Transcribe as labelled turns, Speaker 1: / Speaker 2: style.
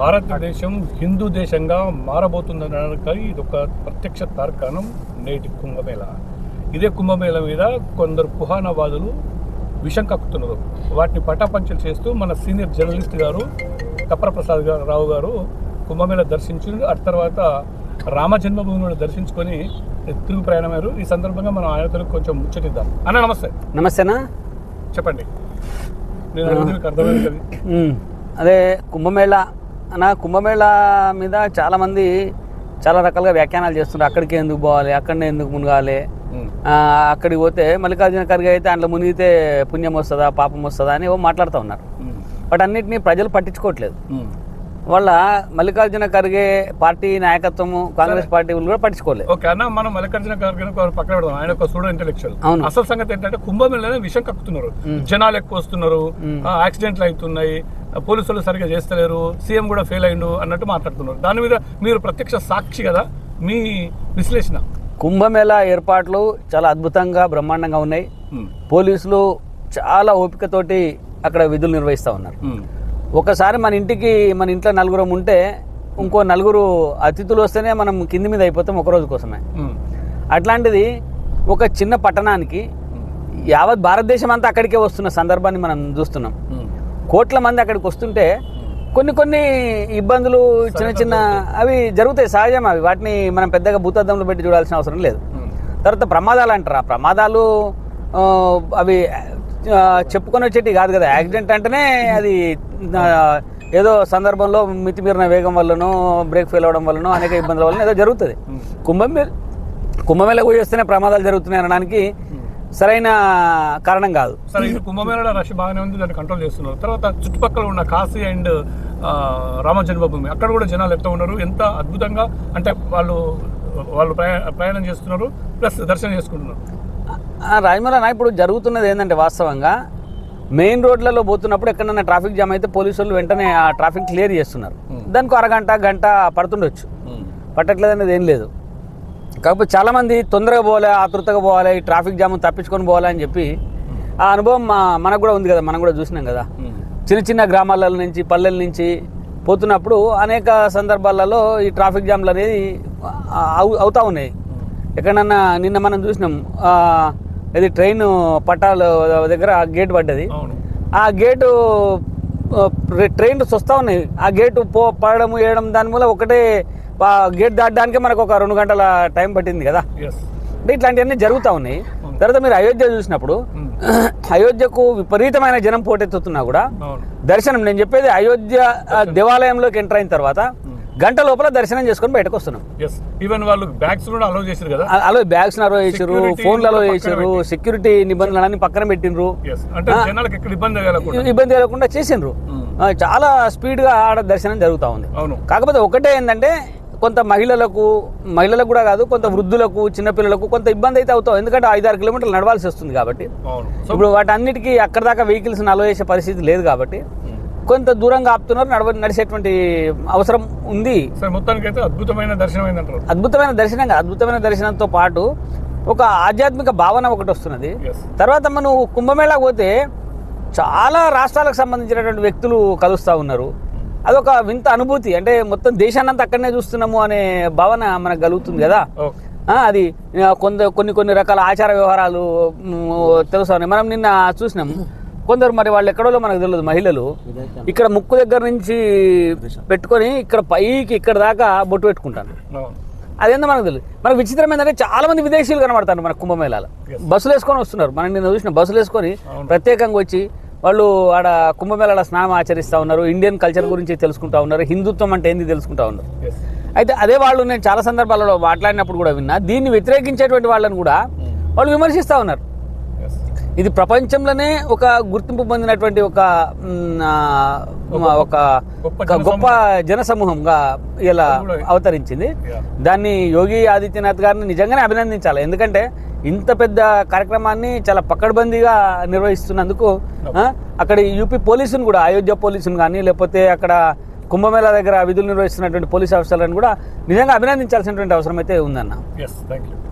Speaker 1: భారతదేశం హిందూ దేశంగా మారబోతుందనడానికి ఇది ఒక ప్రత్యక్ష తార్కాణం నేటి కుంభమేళ. ఇదే కుంభమేళ మీద కొందరు కుహానవాదులు విషం కక్కుతున్నారు. వాటిని పటాపంచలు చేస్తూ మన సీనియర్ జర్నలిస్ట్ గారు కప్పర ప్రసాద్ గారు రావు గారు కుంభమేళ దర్శించి ఆ తర్వాత రామ జన్మభూమిని దర్శించుకొని తిరుగు ప్రయాణమయ్యారు. ఈ సందర్భంగా మనం ఆయనతో కొంచెం ముచ్చటిద్దాం. అన్న నమస్తే.
Speaker 2: నమస్తేనా
Speaker 1: చెప్పండి. నేను అర్థమైంది
Speaker 2: అదే కుంభమేళ అన్న కుంభమేళ మీద చాలామంది చాలా రకాలుగా వ్యాఖ్యానాలు చేస్తున్నారు అక్కడికి ఎందుకు పోవాలి? అక్కడనే ఎందుకు మునగాలి? అక్కడికి పోతే మల్లికార్జున ఖర్గే అయితే అందులో మునిగితే పుణ్యం వస్తుందా పాపం వస్తుందా అని మాట్లాడుతూ ఉన్నారు. బట్ అన్నిటినీ ప్రజలు పట్టించుకోవట్లేదు. వాళ్ళ మల్లికార్జున ఖర్గే పార్టీ నాయకత్వము కాంగ్రెస్ పార్టీ కూడా పట్టించుకోలేదు.
Speaker 1: ఓకే అన్న మనం మల్లికార్జున ఖర్గే పక్కన పెడదాం. ఆయన ఒక సూడో ఇంటెలెక్చువల్
Speaker 2: అవును.
Speaker 1: అసలు సంగతి ఏంటంటే కుంభమేళనే విషం కక్కుతున్నారు. జనాలు ఎక్కువ వస్తున్నారు. యాక్సిడెంట్లు అవుతున్నాయి. పోలీసులు సరిగా చేస్తలేరు సీఎం కూడా ఫెయిల్ అయిండు అన్నట్టు మాట్లాడుతున్నారు దాని మీద మీరు ప్రత్యక్ష సాక్షి కదా మీ విశ్లేషణ
Speaker 2: కుంభమేళ ఏర్పాట్లు చాలా అద్భుతంగా బ్రహ్మాండంగా ఉన్నాయి. పోలీసులు చాలా ఓపికతోటి అక్కడ విధులు నిర్వహిస్తూ ఉన్నారు. ఒకసారి మన ఇంటికి మన ఇంట్లో నలుగురం ఉంటే ఇంకో నలుగురు అతిథులు వస్తేనే మనం కింది మీద అయిపోతాం ఒక రోజు కోసమే. అట్లాంటిది ఒక చిన్న పట్టణానికి యావత్ భారతదేశం అంతా అక్కడికే వస్తున్న సందర్భాన్ని మనం చూస్తున్నాం. కోట్ల మంది అక్కడికి వస్తుంటే కొన్ని కొన్ని ఇబ్బందులు చిన్న చిన్న అవి జరుగుతాయి సహజం అవి. వాటిని మనం పెద్దగా భూతద్దంలో పెట్టి చూడాల్సిన అవసరం లేదు.
Speaker 1: మ్మ్.
Speaker 2: తర్వాత ప్రమాదాలు అంటారు. ఆ ప్రమాదాలు అవి చెప్పుకొని వచ్చేటి కాదు కదా. యాక్సిడెంట్ అంటేనే అది ఏదో సందర్భంలో మితిమీరిన వేగం వల్లనో బ్రేక్ ఫెయిల్ అవడం వల్లనో అనేక ఇబ్బందుల వలన ఏదో జరుగుతుంది.
Speaker 1: మ్మ్.
Speaker 2: కుంభమేళ కుంభమేళ పోయి వస్తేనే ప్రమాదాలు జరుగుతున్నాయి అనడానికి సరైన కారణం కాదు.
Speaker 1: సరే ఇది కుంభమేళ రష్ బాగానే ఉంది దాన్ని కంట్రోల్ చేస్తున్నారు. తర్వాత చుట్టుపక్కల ఉన్న కాశీ అండ్ రామ జన్మభూమి అక్కడ కూడా జనాలు ఎంత ఉన్నారు. ఎంత అద్భుతంగా అంటే వాళ్ళు వాళ్ళు ప్రయా- ప్రయాణం చేస్తున్నారు ప్లస్ దర్శనం చేసుకుంటున్నారు.
Speaker 2: అన్న ఇప్పుడు జరుగుతున్నది ఏంటంటే వాస్తవంగా మెయిన్ రోడ్లలో పోతున్నప్పుడు ఎక్కడైనా ట్రాఫిక్ జామ్ అయితే పోలీసులు వెంటనే ఆ ట్రాఫిక్ క్లియర్ చేస్తున్నారు. దానికి అరగంట గంట పడుతుండొచ్చు. పట్టట్లేదు అనేది ఏం లేదు. కాకపోతే చాలామంది తొందరగా పోవాలి ఆతృతగా పోవాలి ఈ ట్రాఫిక్ జామ్ తప్పించుకొని పోవాలి అని చెప్పి ఆ అనుభవం మా మనకు కూడా ఉంది కదా మనం కూడా చూసినాం కదా. చిన్న చిన్న గ్రామాల నుంచి పల్లెల నుంచి పోతున్నప్పుడు అనేక సందర్భాలలో ఈ ట్రాఫిక్ జామ్లు అనేది అవుతా ఉన్నాయి. ఎక్కడన్నా నిన్న మనం చూసినాం ఇది ట్రైన్ పట్టాల దగ్గర గేట్ పడ్డది. ఆ గేటు ఆ, ట్రైన్స్ వస్తూ ఉన్నాయి. ఆ గేటు పో పడడం వేయడం దాని వల్ల ఒకటే గేట్ దాటడానికే మనకు ఒక రెండు గంటల టైం పట్టింది కదా. అంటే ఇట్లాంటివన్నీ జరుగుతూ ఉన్నాయి. తర్వాత మీరు అయోధ్య చూసినప్పుడు అయోధ్యకు విపరీతమైన జనం పోటెత్తుతున్నా కూడా దర్శనం నేను చెప్పేది అయోధ్య దేవాలయంలోకి ఎంటర్ అయిన తర్వాత గంట లోపల దర్శనం చేసుకొని బయటకు వస్తున్నాం.
Speaker 1: ఈవెన్ వాళ్ళు బ్యాగ్స్ కూడా అలౌ చేశారు కదా?
Speaker 2: అ- అలో బ్యాగ్స్ అలో
Speaker 1: Security
Speaker 2: ఫోన్లు అలో
Speaker 1: పెట్టి.
Speaker 2: సెక్యూరిటీ నిబంధనలన్నీ పక్కన పెట్టినరు
Speaker 1: ఇబ్బంది కలగకుండా.
Speaker 2: కలగకుండా చేసిండ్రు. ఆ, చాలా స్పీడ్గా ఆడ దర్శనం జరుగుతూ ఉంది. కాకపోతే ఒకటే ఏంటంటే కొంత మహిళలకు మహిళలకు కూడా కాదు కొంత వృద్ధులకు చిన్నపిల్లలకు కొంత ఇబ్బంది అయితే అవుతాం. ఎందుకంటే ఐదారు కిలోమీటర్లు నడవాల్సి వస్తుంది కాబట్టి. ఇప్పుడు వాటి అన్నిటికీ అక్కడ దాకా వెహికల్స్ అలో చేసే పరిస్థితి లేదు కాబట్టి కొంత దూరంగా ఆపుతున్నారు నడవ నడిచేటువంటి అవసరం ఉంది.
Speaker 1: సరే మొత్తానికి అయితే అద్భుతమైన దర్శనం
Speaker 2: అద్భుతమైన దర్శనం అద్భుతమైన దర్శనంతో పాటు ఒక ఆధ్యాత్మిక భావన ఒకటి వస్తున్నది. తర్వాత మనం కుంభమేళా పోతే చాలా రాష్ట్రాలకు సంబంధించినటువంటి వ్యక్తులు కలుస్తూ ఉన్నారు. అదొక వింత అనుభూతి. అంటే మొత్తం దేశాన్నంతా అక్కడనే చూస్తున్నాము అనే భావన మనకు కలుగుతుంది కదా. అది కొంత కొన్ని కొన్ని రకాల ఆచార వ్యవహారాలు తెలుసా మనం నిన్న చూసినాం. కొందరు మరి వాళ్ళు ఎక్కడో మనకు తెలియదు మహిళలు. ఇక్కడ ముక్కు దగ్గర నుంచి పెట్టుకొని ఇక్కడ పైకి ఇక్కడ దాకా బొట్టు పెట్టుకుంటాను అదేందో మనకు తెలియదు. మనకు విచిత్రం ఏంటంటే చాలా మంది విదేశీయులు కనబడతారు మన కుంభమేళాలో. బస్సులు వేసుకొని వస్తున్నారు. మనం నిన్న చూసిన బస్సులు వేసుకొని. ప్రత్యేకంగా వచ్చి వాళ్ళు ఆడ కుంభమేళాల స్నానం ఆచరిస్తూ ఉన్నారు ఇండియన్ కల్చర్ గురించి తెలుసుకుంటా ఉన్నారు హిందుత్వం అంటే ఏంది తెలుసుకుంటా ఉన్నారు. అయితే అదే వాళ్ళు నేను చాలా సందర్భాలలో మాట్లాడినప్పుడు కూడా విన్నా దీన్ని వ్యతిరేకించేటువంటి వాళ్ళని కూడా వాళ్ళు విమర్శిస్తూ ఉన్నారు. ఇది ప్రపంచంలోనే ఒక గుర్తింపు పొందినటువంటి ఒక ఒక
Speaker 1: గొప్ప
Speaker 2: ఒక గొప్ప జన సమూహంగా ఇలా అవతరించింది. దాన్ని యోగి ఆదిత్యనాథ్ గారిని నిజంగానే అభినందించాలి. ఎందుకంటే ఇంత పెద్ద కార్యక్రమాన్ని చాలా పకడ్బందీగా నిర్వహిస్తున్నందుకు అక్కడ యూపీ పోలీసును కూడా అయోధ్య పోలీసును కానీ లేకపోతే అక్కడ కుంభమేళా దగ్గర విధులు నిర్వహిస్తున్నటువంటి పోలీస్ ఆఫీసర్లను కూడా నిజంగా అభినందించాల్సినటువంటి అవసరం అయితే ఉందన్న.
Speaker 1: Yes thank you